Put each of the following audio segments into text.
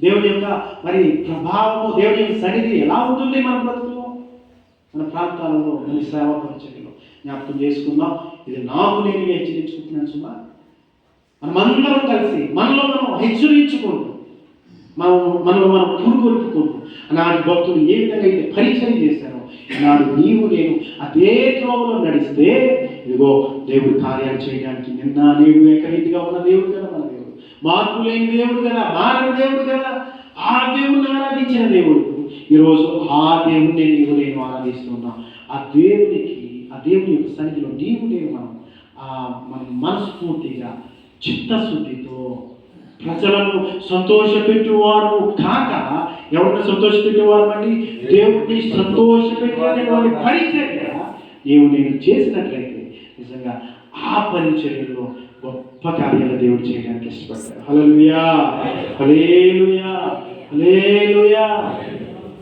దేవుని యొక్క మరి ప్రభావము దేవుని యొక్క సన్నిధి ఎలా ఉంటుంది మన బ్రతుకులో మన ప్రాంతాలలో మన సేవా పరిచయంలో జ్ఞాపకం చేసుకుందాం. ఇది నాకు నేను హెచ్చరించుకుంటున్నాను సుమా. మనమందరం కలిసి మనలో మనం హెచ్చరించుకుంటూ మనం మనలో మనం పురుగొలుపుకుంటూ నాటి భక్తులు ఏ విధంగా అయితే పరిచయం చేశారో నాడు నీవు నేను అదే త్రోవలో నడిస్తే ఇదిగో దేవుడి కార్యాలు చేయడానికి నిన్న నేను ఏకరీతిగా ఉన్న దేవుడు కదా మన దేవుడు. మార్పు లేని దేవుడు కదా మారని దేవుడు కదా. ఆ దేవుడిని ఆరాధించిన దేవుడు. ఈరోజు ఆ దేవుడిని నీవు నేను ఆరాధిస్తున్నా. ఆ దేవునికి ఆ దేవుని యొక్క సన్నిధిలో నీవు నేను మనం. ఆ మనం మనస్ఫూర్తిగా చిత్తశుద్ధితో ప్రజలను సంతోషపెట్టేవారు కాక ఎవరిని సంతోషపెట్టేవారు అండి దేవుడిని సంతోషపెట్టేటువంటి పరిచర్య నీవు నేను చేసినట్లయితే నిజంగా ఆ పరిచర్యలో గొప్ప కార్యాలు దేవుడు చేయడానికి ఇష్టపడతాడు. హల్లెలూయా. హల్లెలూయా. హల్లెలూయా.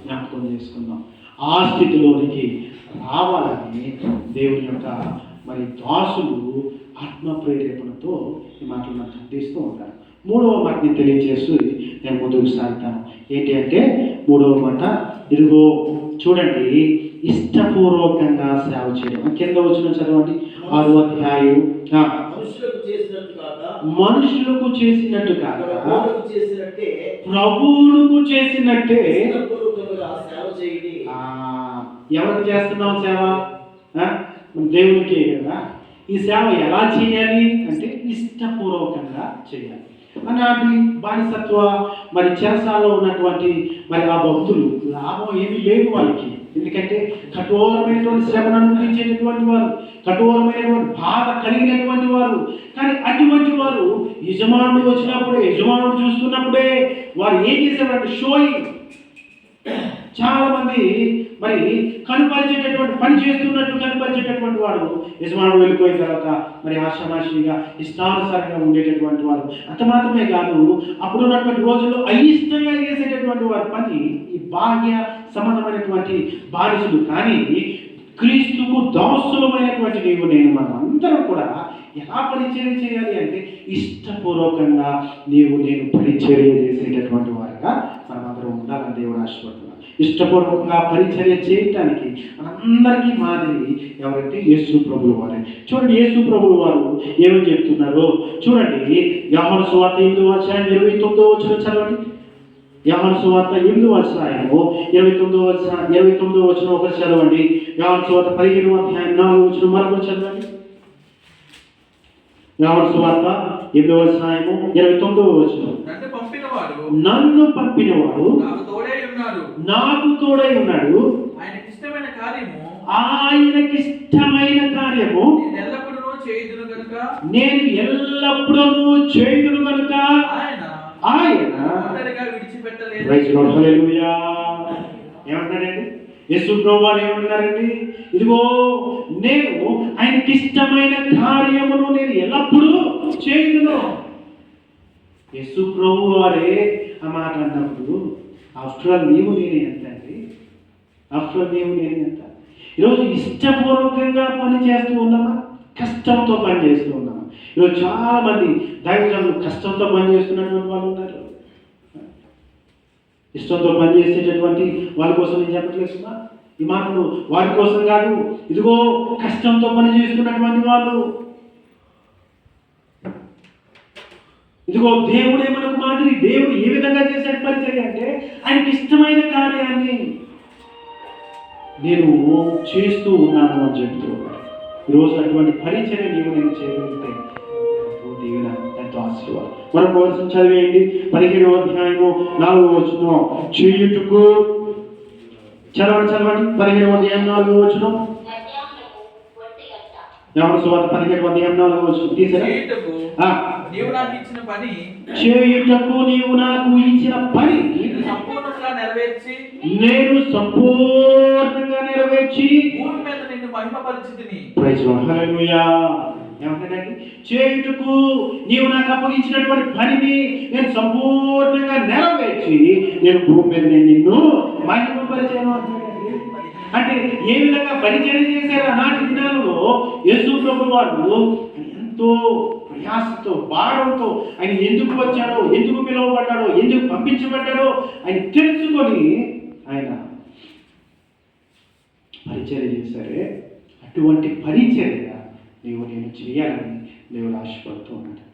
జ్ఞాపకం చేసుకుందాం. ఆ స్థితిలోనికి రావాలని దేవుని యొక్క మరి దాసులు ఆత్మ ప్రేరేపణతో ఈ మాటలు నాకు అందిస్తూ ఉంటారు. మూడవ మాటని తెలియజేస్తూ నేను ముందుకు సాగుతాను. ఏంటి అంటే మూడవ మాట ఇదిగో చూడండి ఇష్టపూర్వకంగా సేవ చేయడం. కింద వచ్చిన చదవండి. ఆరు అధ్యాయం. మనుషులకు చేసినట్టు కాక మనుషులకు చేసినట్టు కాక ప్రభువులకు చేసినట్టే ఎవరికి చేస్తున్నాం సేవ? ఆ? దేవునికి కదా. ఈ సేవ ఎలా చేయాలి? అంటే ఇష్టపూర్వకంగా చేయాలి. అలాంటి బానిసత్వ మరి చెరసాల్లో ఉన్నటువంటి మరి ఆ భక్తులు లాభం ఏమీ లేదు వాళ్ళకి. ఎందుకంటే కఠోరమైనటువంటి శ్రమను అనుభవించేటటువంటి వారు కఠోరమైనటువంటి బాధ కలిగినటువంటి వారు. కానీ అటువంటి వారు యజమానుడు వచ్చినప్పుడే యజమానుడు చూస్తున్నప్పుడే వారు ఏం చేశారంటే షోయింగ్ చాలా మంది మరి కనుపరిచేటటువంటి పని చేస్తున్నట్టు కనుపరిచేటటువంటి వాడు యజమానుడు వెళ్ళిపోయిన తర్వాత మరి ఆశామాషిగా ఇష్టానుసారంగా ఉండేటటువంటి వారు అంత మాత్రమే కాదు అప్పుడు ఉన్నటువంటి రోజుల్లో అయిష్టంగా చేసేటటువంటి వారి పని ఈ బాహ్య సంబంధమైనటువంటి బానిసులు. కానీ క్రీస్తుకు దాసులమైనటువంటి నీవు నేను మనం అందరం కూడా ఎలా పరిచర్య చేయాలి అంటే ఇష్టపూర్వకంగా నీవు నేను పరిచర్య చేసేటటువంటి వారుగా మనమందరం దేవుడు ఆశపడుతున్నాం ఇష్టపూర్వకంగా పరిచర్య చేయటానికి మనందరికీ మాదిరి ఎవరంటే యేసు ప్రభులు వారే. చూడండి యేసు ప్రభులు వారు ఏమని చెప్తున్నారో చూడండి. యామన సువార్త ఎనిమిది అధ్యాయం ఇరవై తొమ్మిదో వచ్చిన చదవండి. యామన సువార్త ఎనిమిది అధ్యాయము ఇరవై తొమ్మిదో వచ్చిన ఇరవై తొమ్మిదో వచ్చిన ఒకటి చదవండి. యామన సువార్త పదిహేను అధ్యాయం నాలుగు వచ్చిన మరొకటి చదవండి. యామన సువార్త ఎనిమిదో అధ్యాయము ఇరవై తొమ్మిదో వచ్చిన నన్ను పంపినవాడు నాకు తోడై ఉన్నాడు. ఆయనకి ఇష్టమైన కార్యము కార్యము నేను ఎల్లప్పుడూ చేయుదును గనుక? నేను ఎల్లప్పుడూ చేయుదును కనుక ఆయన ఆయన. ఒంటరిగా విడిచిపెట్టలేదు. ఏమంటాడండి? యేసు ప్రభు వారు ఏమంటున్నారండి? ఇదిగో నేను ఆయనకి ఇష్టమైన కార్యమును నేను ఎల్లప్పుడూ చేయుదును. యేసు ప్రభు వారే ఆ మాట అన్నప్పుడు ఆఫ్టర్ ఆల్ నీవు నేనే ఎంత అండి. ఆఫ్టర్ ఆల్ నీవు నేనే ఎంత ఈరోజు ఇష్టపూర్వకంగా పని చేస్తూ ఉన్నామా? కష్టంతో పని చేస్తూ ఉన్నామా? ఈరోజు చాలా మంది దైవజనులు కష్టంతో పని చేస్తున్నటువంటి వాళ్ళు ఉన్నారు. ఇష్టంతో పని చేసేటటువంటి వాళ్ళ కోసం నేను చెప్పట్లేస్తున్నా ఈ మాటలు వారి కోసం కాదు. ఇదిగో కష్టంతో పని చేస్తున్నటువంటి వాళ్ళు. ఇదిగో దేవుడే మనకు మాదిరి దేవుడు ఏ విధంగా చేశాడు పరిచర్య అంటే ఆయనకి ఇష్టమైన కార్యాన్ని నేను చేస్తూ ఉన్నాను అని చెప్తూ ఈరోజు అటువంటి పరిచర్య నీవు నేను చేయగలిగితే ఓ ఎంతో ఆశీర్వాదం. మనం కోసం చదివేయండి. పదిహేడవ అధ్యాయము నాలుగో వచ్చిన చేయుటకు చదవండి చదవండి. పదిహేడవ అధ్యాయం నాలుగో వచ్చిన ఎవరు సువార్త పదిహేడవ అధ్యాయం నాలుగో వచ్చిన తీసారా నీవు నాకు ఇచ్చిన పని చేయుటకు నీవు నాకు ఇచ్చిన పని సంపూర్ణంగా నెరవేర్చి నేను సంపూర్ణంగా నెరవేర్చి భూమి మీద నిన్ను మహిమపరిచితిని. ప్రైజ్ హల్లెలూయా ఏమంటాడండి చేయుటకు నీవు నాకు అప్పగించినటువంటి పనిని నేను సంపూర్ణంగా నెరవేర్చి నేను భూమి మీద నేను నిన్ను మహిమపరిచాను అంటాడండి. అంటే ఏ విధంగా పరిచయం చేశారు ఆనాటి దినాలలో? యేసు ప్రభు వారు ఎంతో ప్రయాసతో భారంతో ఆయన ఎందుకు వచ్చాడో ఎందుకు పిలువబడ్డాడో ఎందుకు పంపించబడ్డాడో ఆయన తెలుసుకొని ఆయన పరిచర్య చేశారే. అటువంటి పరిచర్య నీవు నేను చేయాలని దేవుడు ఆశపడుతూ ఉన్నాడు.